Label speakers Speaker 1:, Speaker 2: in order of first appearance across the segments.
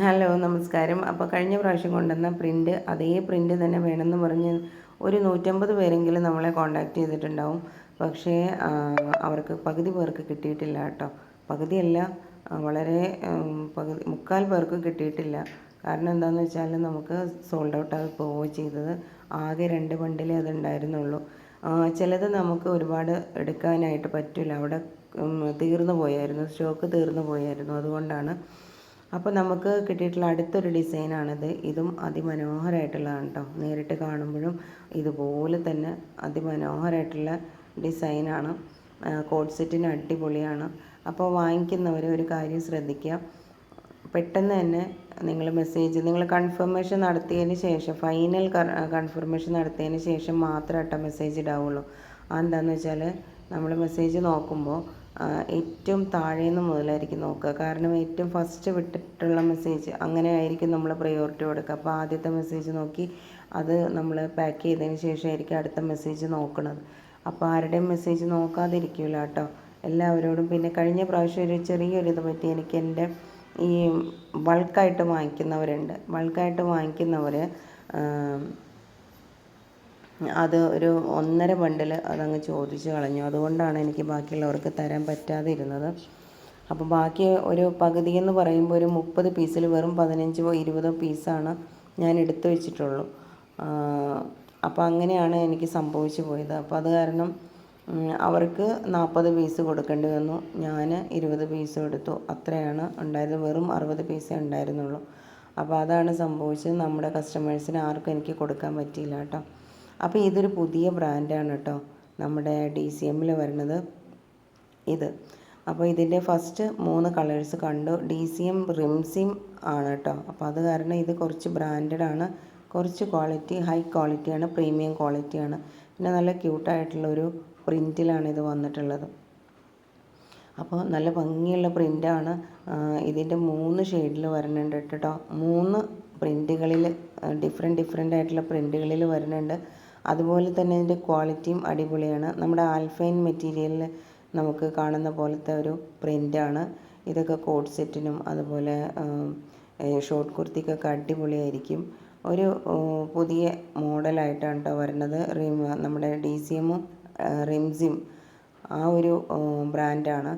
Speaker 1: Hello നമസ്കാരം. അപ്പോൾ കഴിഞ്ഞ പ്രാവശ്യം കൊണ്ടുവന്ന പ്രിന്റ് അതേ പ്രിന്റ് തന്നെ വേണമെന്ന് പറഞ്ഞ് ഒരു നൂറ്റമ്പത് പേരെങ്കിലും നമ്മളെ കോണ്ടാക്ട് ചെയ്തിട്ടുണ്ടാവും. പക്ഷേ അവർക്ക് പകുതി പേർക്ക് കിട്ടിയിട്ടില്ല കേട്ടോ. പകുതിയല്ല വളരെ പകുതി മുക്കാൽ പേർക്ക് കിട്ടിയിട്ടില്ല. കാരണം എന്താണെന്ന് വെച്ചാൽ നമുക്ക് സോൾഡ് ഔട്ട് ആയി പോവുകയും ചെയ്തത്. ആകെ രണ്ട് ബണ്ടിലേ അതുണ്ടായിരുന്നുള്ളൂ. ചിലത് നമുക്ക് ഒരുപാട് എടുക്കാനായിട്ട് പറ്റില്ല അവിടെ തീർന്നു പോയായിരുന്നു. സ്റ്റോക്ക് തീർന്നു പോയായിരുന്നു. അതുകൊണ്ടാണ് അപ്പോൾ നമുക്ക് കിട്ടിയിട്ടുള്ള അടുത്തൊരു ഡിസൈനാണിത്. ഇതും അതിമനോഹരമായിട്ടുള്ളതാണ് കേട്ടോ നേരിട്ട് കാണുമ്പോഴും ഇതുപോലെ തന്നെ അതിമനോഹരമായിട്ടുള്ള ഡിസൈനാണ്. കോഡ് സെറ്റിന് അടിപൊളിയാണ്. അപ്പോൾ വാങ്ങിക്കുന്നവർ ഒരു കാര്യം ശ്രദ്ധിക്കുക പെട്ടെന്ന് തന്നെ നിങ്ങൾ മെസ്സേജ് നിങ്ങൾ കൺഫർമേഷൻ നടത്തിയതിന് ശേഷം ഫൈനൽ കൺഫർമേഷൻ നടത്തിയതിന് ശേഷം മാത്രമേ കേട്ടോ മെസ്സേജ് ഇടാവുള്ളൂ. അതെന്താണെന്ന് വെച്ചാൽ നമ്മൾ മെസ്സേജ് നോക്കുമ്പോൾ ഏറ്റവും താഴേന്ന് മുതലായിരിക്കും നോക്കുക. കാരണം ഏറ്റവും ഫസ്റ്റ് വിട്ടിട്ടുള്ള മെസ്സേജ് അങ്ങനെ ആയിരിക്കും നമ്മൾ പ്രയോറിറ്റി കൊടുക്കുക. അപ്പോൾ ആദ്യത്തെ മെസ്സേജ് നോക്കി അത് നമ്മൾ പാക്ക് ചെയ്തതിന് ശേഷമായിരിക്കും അടുത്ത മെസ്സേജ് നോക്കുന്നത് അപ്പോൾ ആരുടെയും മെസ്സേജ് നോക്കാതിരിക്കില്ല കേട്ടോ. എല്ലാവരോടും പിന്നെ കഴിഞ്ഞ പ്രാവശ്യം ഒരു ചെറിയൊരു ഇത് പറ്റി എനിക്ക് എന്റെ ഈ ബൾക്കായിട്ട് വാങ്ങിക്കുന്നവരുണ്ട്. ബൾക്കായിട്ട് വാങ്ങിക്കുന്നവർ അത് ഒരു ഒന്നര ബണ്ടിൽ അതങ്ങ് ചോദിച്ച് കളഞ്ഞു. അതുകൊണ്ടാണ് എനിക്ക് ബാക്കിയുള്ളവർക്ക് തരാൻ പറ്റാതെ ഇരുന്നത് അപ്പോൾ ബാക്കി ഒരു പകുതി എന്ന് പറയുമ്പോൾ ഒരു മുപ്പത് പീസിൽ വെറും പതിനഞ്ചോ ഇരുപതോ പീസാണ് ഞാൻ എടുത്തു വെച്ചിട്ടുള്ളൂ. അപ്പോൾ അങ്ങനെയാണ് എനിക്ക് സംഭവിച്ചു പോയത്. അപ്പോൾ അത് കാരണം അവർക്ക് നാൽപ്പത് പീസ് കൊടുക്കേണ്ടി വന്നു. ഞാൻ ഇരുപത് പീസ് എടുത്തു. അത്രയാണ് ഉണ്ടായത് വെറും അറുപത് പീസേ ഉണ്ടായിരുന്നുള്ളൂ. അപ്പോൾ അതാണ് സംഭവിച്ചത്. നമ്മുടെ കസ്റ്റമേഴ്സിന് ആർക്കും എനിക്ക് കൊടുക്കാൻ പറ്റിയില്ല കേട്ടോ. അപ്പോൾ ഇതൊരു പുതിയ ബ്രാൻഡാണ് കേട്ടോ നമ്മുടെ ഡി സി എമ്മിൽ വരുന്നത് ഇത്. അപ്പോൾ ഇതിന്റെ ഫസ്റ്റ് മൂന്ന് കളേഴ്സ് കണ്ടു. ഡി സി എം റിംസിം ആണ് കേട്ടോ അപ്പോൾ അത് കാരണം ഇത് കുറച്ച് ബ്രാൻഡഡ് ആണ്. കുറച്ച് ക്വാളിറ്റി ഹൈ ക്വാളിറ്റിയാണ് പ്രീമിയം ക്വാളിറ്റിയാണ് പിന്നെ നല്ല ക്യൂട്ടായിട്ടുള്ളൊരു പ്രിന്റിലാണ് ഇത് വന്നിട്ടുള്ളത്. അപ്പോൾ നല്ല ഭംഗിയുള്ള പ്രിന്റാണ് ഇതിന്റെ മൂന്ന് ഷെയ്ഡിൽ വരുന്നുണ്ട് കേട്ടോ മൂന്ന് പ്രിന്റുകളിൽ ഡിഫറെന്റ് ഡിഫറെന്റ് ആയിട്ടുള്ള പ്രിന്റുകളിൽ വരുന്നുണ്ട്. അതുപോലെ തന്നെ ഇതിന്റെ ക്വാളിറ്റിയും അടിപൊളിയാണ്. നമ്മുടെ ആൽഫൈൻ മെറ്റീരിയലിൽ നമുക്ക് കാണുന്ന പോലത്തെ ഒരു പ്രിന്റാണ്. ഇതൊക്കെ കോഡ് സെറ്റിനും അതുപോലെ ഷോർട്ട് കുർത്തിക്കൊക്കെ അടിപൊളിയായിരിക്കും. ഒരു പുതിയ മോഡലായിട്ടാണ് കേട്ടോ വരുന്നത്. റിം നമ്മുടെ ഡി സി എമ്മും റിംസിം ആ ഒരു ബ്രാൻഡാണ്.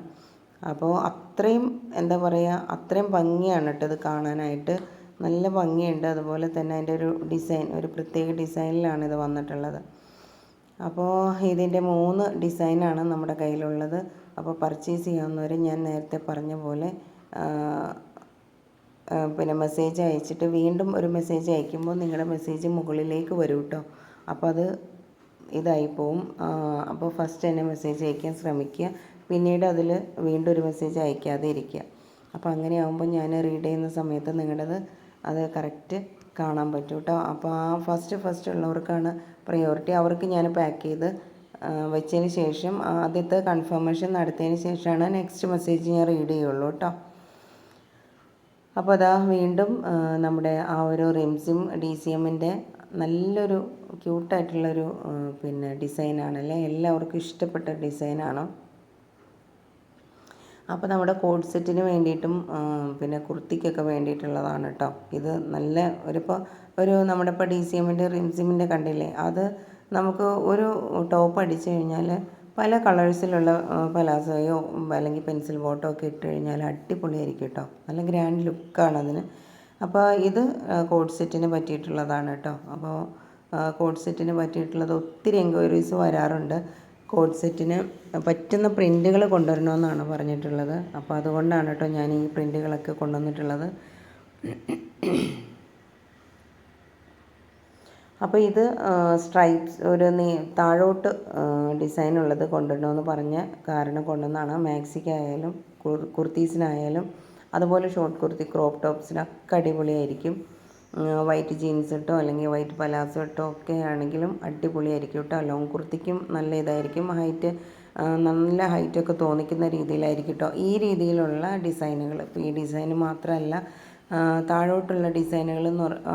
Speaker 1: അപ്പോൾ അത്രയും എന്താ പറയുക അത്രയും ഭംഗിയാണ് കേട്ടോ ഇത് കാണാനായിട്ട്. നല്ല ഭംഗിയുണ്ട്. അതുപോലെ തന്നെ അതിന്റെ ഒരു ഡിസൈൻ ഒരു പ്രത്യേക ഡിസൈനിലാണ് ഇത് വന്നിട്ടുള്ളത്. അപ്പോൾ ഇതിന്റെ മൂന്ന് ഡിസൈനാണ് നമ്മുടെ കയ്യിലുള്ളത്. അപ്പോൾ പർച്ചേസ് ചെയ്യാവുന്നവർ ഞാൻ നേരത്തെ പറഞ്ഞ പോലെ പിന്നെ മെസ്സേജ് അയച്ചിട്ട് വീണ്ടും ഒരു മെസ്സേജ് അയക്കുമ്പോൾ നിങ്ങളുടെ മെസ്സേജ് മുകളിലേക്ക് വരും കേട്ടോ അപ്പോൾ അത് ഇതായി പോവും. അപ്പോൾ ഫസ്റ്റ് തന്നെ മെസ്സേജ് അയക്കാൻ ശ്രമിക്കുക. പിന്നീട് അതിൽ വീണ്ടും ഒരു മെസ്സേജ് അയക്കാതെ ഇരിക്കുക. അപ്പോൾ അങ്ങനെ ഞാൻ റീഡ് ചെയ്യുന്ന സമയത്ത് നിങ്ങളുടേത് അത് കറക്റ്റ് കാണാൻ പറ്റും കേട്ടോ അപ്പോൾ ആ ഫസ്റ്റ് ഫസ്റ്റ് ഉള്ളവർക്കാണ് പ്രയോറിറ്റി അവർക്ക് ഞാൻ പാക്ക് ചെയ്ത് വെച്ചതിന് ശേഷം ആദ്യത്തെ കൺഫർമേഷൻ നടത്തിയതിന് ശേഷമാണ് നെക്സ്റ്റ് മെസ്സേജ് ഞാൻ റീഡ് ചെയ്യുള്ളൂ കേട്ടോ അപ്പോൾ അതാ വീണ്ടും നമ്മുടെ ആ ഒരു റിംസിം ഡി സി എമ്മിന്റെ നല്ലൊരു ക്യൂട്ടായിട്ടുള്ളൊരു പിന്നെ ഡിസൈനാണല്ലേ എല്ലാവർക്കും ഇഷ്ടപ്പെട്ട ഡിസൈനാണ് അപ്പോൾ നമ്മുടെ കോഡ് സെറ്റിന് വേണ്ടിയിട്ടും പിന്നെ കുർത്തിക്കൊക്കെ വേണ്ടിയിട്ടുള്ളതാണ് കേട്ടോ ഇത് നല്ല ഒരിപ്പോൾ ഒരു നമ്മുടെ ഇപ്പോൾ ഡി സി എമ്മിന്റെ റിംസിമിന്റെ കണ്ടില്ലേ? അത് നമുക്ക് ഒരു ടോപ്പ് അടിച്ചു കഴിഞ്ഞാൽ പല കളേഴ്സിലുള്ള പലാസോയോ അല്ലെങ്കിൽ പെൻസിൽ ബോട്ടോ ഒക്കെ ഇട്ട് കഴിഞ്ഞാൽ അടിപൊളിയായിരിക്കും കേട്ടോ നല്ല ഗ്രാൻഡ് ലുക്കാണ് അതിന്. അപ്പോൾ ഇത് കോഡ് സെറ്റിന് പറ്റിയിട്ടുള്ളതാണ് കേട്ടോ അപ്പോൾ കോഡ് സെറ്റിന് പറ്റിയിട്ടുള്ളത് ഒത്തിരി എൻക്വയറീസ് വരാറുണ്ട്. കോഡ് സെറ്റിന് പറ്റുന്ന പ്രിന്റുകൾ കൊണ്ടുവരണമെന്നാണ് പറഞ്ഞിട്ടുള്ളത്. അപ്പോൾ അതുകൊണ്ടാണ് കേട്ടോ ഞാൻ ഈ പ്രിന്റുകളൊക്കെ കൊണ്ടുവന്നിട്ടുള്ളത്. അപ്പോൾ ഇത് സ്ട്രൈപ്സ് ഒരു നീ താഴോട്ട് ഡിസൈൻ ഉള്ളത് കൊണ്ടുവരണമെന്ന് പറഞ്ഞ കാരണം കൊണ്ടുവന്നാണ്. മാക്സിക്കായാലും കുർ- കുർത്തീസിനായാലും അതുപോലെ ഷോർട്ട് കുർത്തി ക്രോപ്പ് ടോപ്സിനൊക്കെ അടിപൊളിയായിരിക്കും. വൈറ്റ് ജീൻസ് ഇട്ടോ അല്ലെങ്കിൽ വൈറ്റ് പലാസോ ഇട്ടോ ഒക്കെ ആണെങ്കിലും അടിപൊളിയായിരിക്കും കേട്ടോ. ലോങ് കുർത്തിക്കും നല്ല ഇതായിരിക്കും. ഹൈറ്റ് നല്ല ഹൈറ്റൊക്കെ തോന്നിക്കുന്ന രീതിയിലായിരിക്കും കേട്ടോ. ഈ രീതിയിലുള്ള ഡിസൈനുകൾ ഇപ്പോൾ ഈ ഡിസൈന് മാത്രമല്ല താഴോട്ടുള്ള ഡിസൈനുകൾ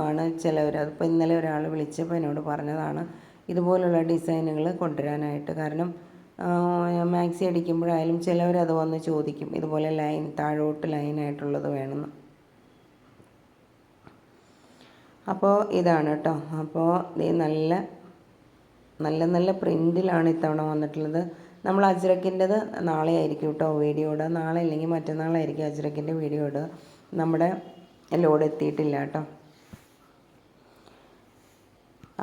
Speaker 1: ആണ് ചിലവർ അതിപ്പോൾ ഇന്നലെ ഒരാൾ വിളിച്ചപ്പോൾ എന്നോട് പറഞ്ഞതാണ് ഇതുപോലുള്ള ഡിസൈനുകൾ കൊണ്ടുവരാനായിട്ട്. കാരണം മാക്സി അടിക്കുമ്പോഴായാലും ചിലവർ അത് വന്ന് ചോദിക്കും ഇതുപോലെ ലൈൻ താഴോട്ട് ലൈനായിട്ടുള്ളത് വേണമെന്ന് അപ്പോൾ ഇതാണ് കേട്ടോ അപ്പോൾ ഇത് നല്ല നല്ല നല്ല പ്രിന്റിലാണ് ഇത്തവണ വന്നിട്ടുള്ളത്. നമ്മൾ അജ്രക്കിന്റെത് നാളെ ആയിരിക്കും കേട്ടോ വീഡിയോ ഇടുക. നാളെ അല്ലെങ്കിൽ മറ്റന്നാളായിരിക്കും അജ്രക്കിന്റെ വീഡിയോ ഇടുക. നമ്മുടെ ലോഡ് എത്തിയിട്ടില്ല കേട്ടോ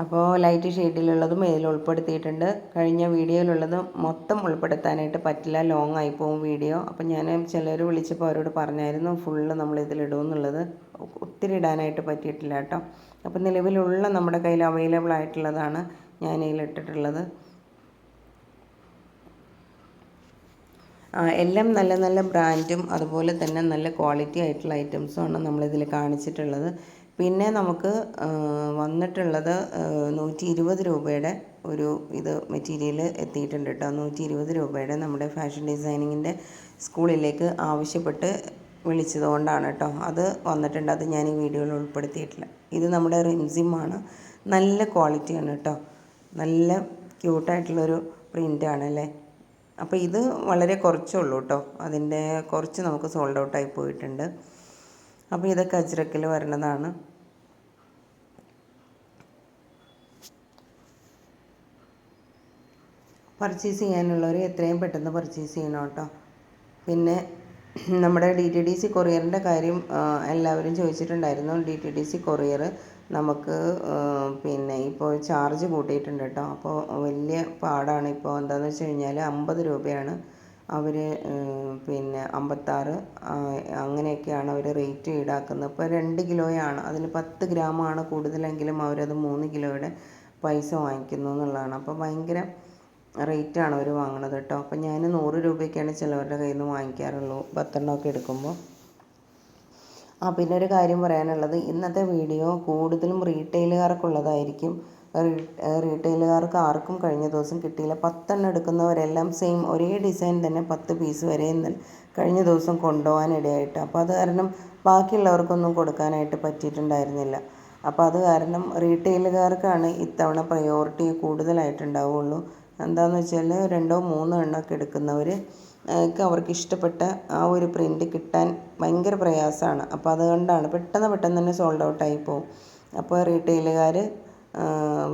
Speaker 1: അപ്പോൾ ലൈറ്റ് ഷെയ്ഡിലുള്ളതും ഇതിൽ ഉൾപ്പെടുത്തിയിട്ടുണ്ട്. കഴിഞ്ഞ വീഡിയോയിലുള്ളത് മൊത്തം ഉൾപ്പെടുത്താനായിട്ട് പറ്റില്ല. ലോങ് ആയി പോകും വീഡിയോ അപ്പം ഞാൻ ചിലർ വിളിച്ചപ്പോൾ അവരോട് പറഞ്ഞായിരുന്നു ഫുള്ള് നമ്മൾ ഇതിലിടുമെന്നുള്ളത് ഒത്തിരി ഇടാനായിട്ട് പറ്റിയിട്ടില്ല കേട്ടോ. അപ്പം നിലവിലുള്ള നമ്മുടെ കയ്യിൽ അവൈലബിൾ ആയിട്ടുള്ളതാണ് ഞാൻ ഇതിലിട്ടിട്ടുള്ളത്. എല്ലാം നല്ല നല്ല ബ്രാൻഡും അതുപോലെ തന്നെ നല്ല ക്വാളിറ്റി ആയിട്ടുള്ള ഐറ്റംസുമാണ് നമ്മളിതിൽ കാണിച്ചിട്ടുള്ളത്. പിന്നെ നമുക്ക് വന്നിട്ടുള്ളത് നൂറ്റി ഇരുപത് രൂപയുടെ ഒരു ഇത് മെറ്റീരിയൽ എത്തിയിട്ടുണ്ട് കേട്ടോ നൂറ്റി ഇരുപത് രൂപയുടെ നമ്മുടെ ഫാഷൻ ഡിസൈനിങ്ങിന്റെ സ്കൂളിലേക്ക് ആവശ്യപ്പെട്ട് വിളിച്ചതുകൊണ്ടാണ് കേട്ടോ അത് വന്നിട്ടുണ്ട്. അത് ഞാൻ ഈ വീഡിയോയിൽ ഉൾപ്പെടുത്തിയിട്ടില്ല. ഇത് നമ്മുടെ റിംസിമാണ് നല്ല ക്വാളിറ്റിയാണ് കേട്ടോ നല്ല ക്യൂട്ടായിട്ടുള്ളൊരു പ്രിന്റാണ് അല്ലേ? അപ്പോൾ ഇത് വളരെ കുറച്ചേ ഉള്ളൂ കേട്ടോ അതിന്റെ കുറച്ച് നമുക്ക് സോൾഡ് ഔട്ടായി പോയിട്ടുണ്ട്. അപ്പോൾ ഇതൊക്കെ അജ്രക്കിൽ വരണതാണ്. പർച്ചേസ് ചെയ്യാനുള്ളവർ എത്രയും പെട്ടെന്ന് പർച്ചേസ് ചെയ്യണം കേട്ടോ. പിന്നെ നമ്മുടെ ഡി ടി ഡി സി കൊറിയറിന്റെ കാര്യം എല്ലാവരും ചോദിച്ചിട്ടുണ്ടായിരുന്നു. D T D C courier നമുക്ക് പിന്നെ ഇപ്പോൾ ചാർജ് കൂട്ടിയിട്ടുണ്ട് കേട്ടോ. അപ്പോൾ വലിയ പാടാണ് ഇപ്പോൾ എന്താണെന്ന് വെച്ച് കഴിഞ്ഞാൽ അമ്പത് രൂപയാണ്. അവർ പിന്നെ അമ്പത്താറ് അങ്ങനെയൊക്കെയാണ് അവർ റേറ്റ് ഈടാക്കുന്നത്. ഇപ്പോൾ രണ്ട് കിലോയാണ്. അതിന് പത്ത് ഗ്രാമാണ് കൂടുതലെങ്കിലും അവരത് മൂന്ന് കിലോയുടെ പൈസ വാങ്ങിക്കുന്നു എന്നുള്ളതാണ്. അപ്പോൾ ഭയങ്കര റേറ്റാണ് അവർ വാങ്ങണത് കേട്ടോ. അപ്പോൾ ഞാൻ നൂറ് രൂപയ്ക്കാണ് ചിലവരുടെ കയ്യിൽ നിന്ന് വാങ്ങിക്കാറുള്ളൂ പത്തെണ്ണമൊക്കെ എടുക്കുമ്പോൾ. ആ പിന്നെ ഒരു കാര്യം പറയാനുള്ളത്. ഇന്നത്തെ വീഡിയോ കൂടുതലും റീറ്റെയിലുകാർക്കുള്ളതായിരിക്കും റീറ്റെയിലുകാർക്ക് ആർക്കും കഴിഞ്ഞ ദിവസം കിട്ടിയില്ല. പത്തെണ്ണം എടുക്കുന്നവരെല്ലാം സെയിം ഒരേ ഡിസൈൻ തന്നെ പത്ത് പീസ് വരെ കഴിഞ്ഞ ദിവസം കൊണ്ടുപോകാനിടയായിട്ട് അപ്പോൾ അത് കാരണം ബാക്കിയുള്ളവർക്കൊന്നും കൊടുക്കാനായിട്ട് പറ്റിയിട്ടുണ്ടായിരുന്നില്ല. അപ്പോൾ അത് കാരണം റീറ്റെയിലുകാർക്കാണ് ഇത്തവണ പ്രയോറിറ്റി കൂടുതലായിട്ടുണ്ടാവുള്ളൂ. എന്താണെന്ന് വെച്ചാൽ രണ്ടോ മൂന്നോ എണ്ണമൊക്കെ എടുക്കുന്നവർ അവർക്ക് ഇഷ്ടപ്പെട്ട ആ ഒരു പ്രിന്റ് കിട്ടാൻ ഭയങ്കര പ്രയാസമാണ്. അപ്പോൾ അതുകൊണ്ടാണ് പെട്ടെന്ന് പെട്ടെന്ന് തന്നെ സോൾഡ് ഔട്ടായി പോകും അപ്പോൾ റീറ്റെയിലുകാർ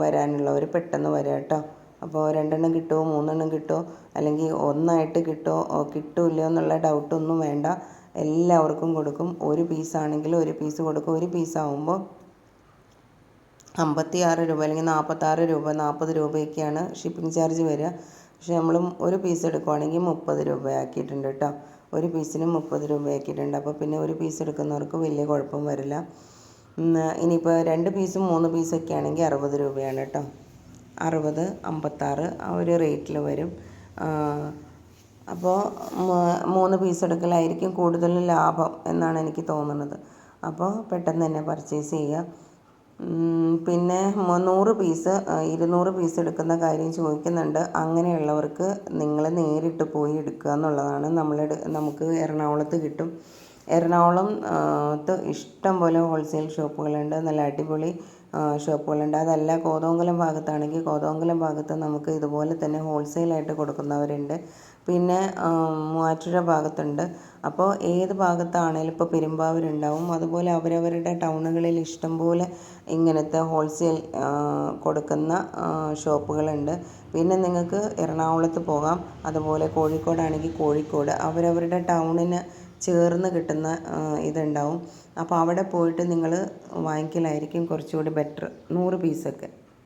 Speaker 1: വരാനുള്ളവർ പെട്ടെന്ന് വരാം കേട്ടോ അപ്പോൾ രണ്ടെണ്ണം കിട്ടുമോ മൂന്നെണ്ണം കിട്ടുമോ അല്ലെങ്കിൽ ഒന്നായിട്ട് കിട്ടുമോ ഓ, എന്നുള്ള ഡൗട്ടൊന്നും വേണ്ട. എല്ലാവർക്കും കൊടുക്കും. ഒരു പീസാണെങ്കിൽ ഒരു പീസ് കൊടുക്കും. ഒരു പീസാവുമ്പോൾ അമ്പത്തി ആറ് രൂപ അല്ലെങ്കിൽ നാൽപ്പത്താറ് രൂപ നാൽപ്പത് രൂപയൊക്കെയാണ് ഷിപ്പിംഗ് ചാർജ് വരിക പക്ഷേ നമ്മൾ ഒരു പീസ് എടുക്കുവാണെങ്കിൽ മുപ്പത് രൂപയാക്കിയിട്ടുണ്ട് കേട്ടോ ഒരു പീസിന് മുപ്പത് രൂപയാക്കിയിട്ടുണ്ട്. അപ്പോൾ പിന്നെ ഒരു പീസ് എടുക്കുന്നവർക്ക് വലിയ കുഴപ്പം വരില്ല. ഇനിയിപ്പോൾ രണ്ട് പീസും മൂന്ന് പീസൊക്കെ ആണെങ്കിൽ അറുപത് രൂപയാണ് കേട്ടോ. അറുപത് അമ്പത്താറ് ആ ഒരു റേറ്റിൽ വരും. അപ്പോൾ മൂന്ന് പീസ് എടുക്കലായിരിക്കും കൂടുതൽ ലാഭം എന്നാണ് എനിക്ക് തോന്നുന്നത്. അപ്പോൾ പെട്ടെന്ന് തന്നെ പർച്ചേസ് ചെയ്യുക പിന്നെ നൂറ് പീസ് ഇരുന്നൂറ് പീസ് എടുക്കുന്ന കാര്യം ചോദിക്കുന്നുണ്ട്. അങ്ങനെയുള്ളവർക്ക് നിങ്ങൾ നേരിട്ട് പോയി എടുക്കുക എന്നുള്ളതാണ് നമ്മളെടു നമുക്ക് എറണാകുളത്ത് കിട്ടും. എറണാകുളം ത്ത് ഇഷ്ടം പോലെ ഹോൾസെയിൽ ഷോപ്പുകളുണ്ട്. നല്ല അടിപൊളി ഷോപ്പുകളുണ്ട്. അതല്ല കോതമംഗലം ഭാഗത്താണെങ്കിൽ കോതമംഗലം ഭാഗത്ത് നമുക്ക് ഇതുപോലെ തന്നെ ഹോൾസെയിലായിട്ട് കൊടുക്കുന്നവരുണ്ട്. പിന്നെ മൂവാറ്റുപുഴ ഭാഗത്തുണ്ട്. അപ്പോൾ ഏത് ഭാഗത്താണേലും ഇപ്പോൾ പെരുമ്പാവൂരുണ്ടാവും. അതുപോലെ അവരവരുടെ ടൗണുകളിൽ ഇഷ്ടംപോലെ ഇങ്ങനത്തെ ഹോൾസെയിൽ കൊടുക്കുന്ന ഷോപ്പുകളുണ്ട്. പിന്നെ നിങ്ങൾക്ക് എറണാകുളത്ത് പോകാം. അതുപോലെ കോഴിക്കോടാണെങ്കിൽ കോഴിക്കോട്. അവരവരുടെ ടൗണിന് ചേർന്ന് കിട്ടുന്ന ഇതുണ്ടാവും. അപ്പോൾ അവിടെ പോയിട്ട് നിങ്ങൾ വാങ്ങിക്കലായിരിക്കും കുറച്ചുകൂടി ബെറ്റർ നൂറ് പീസൊക്കെ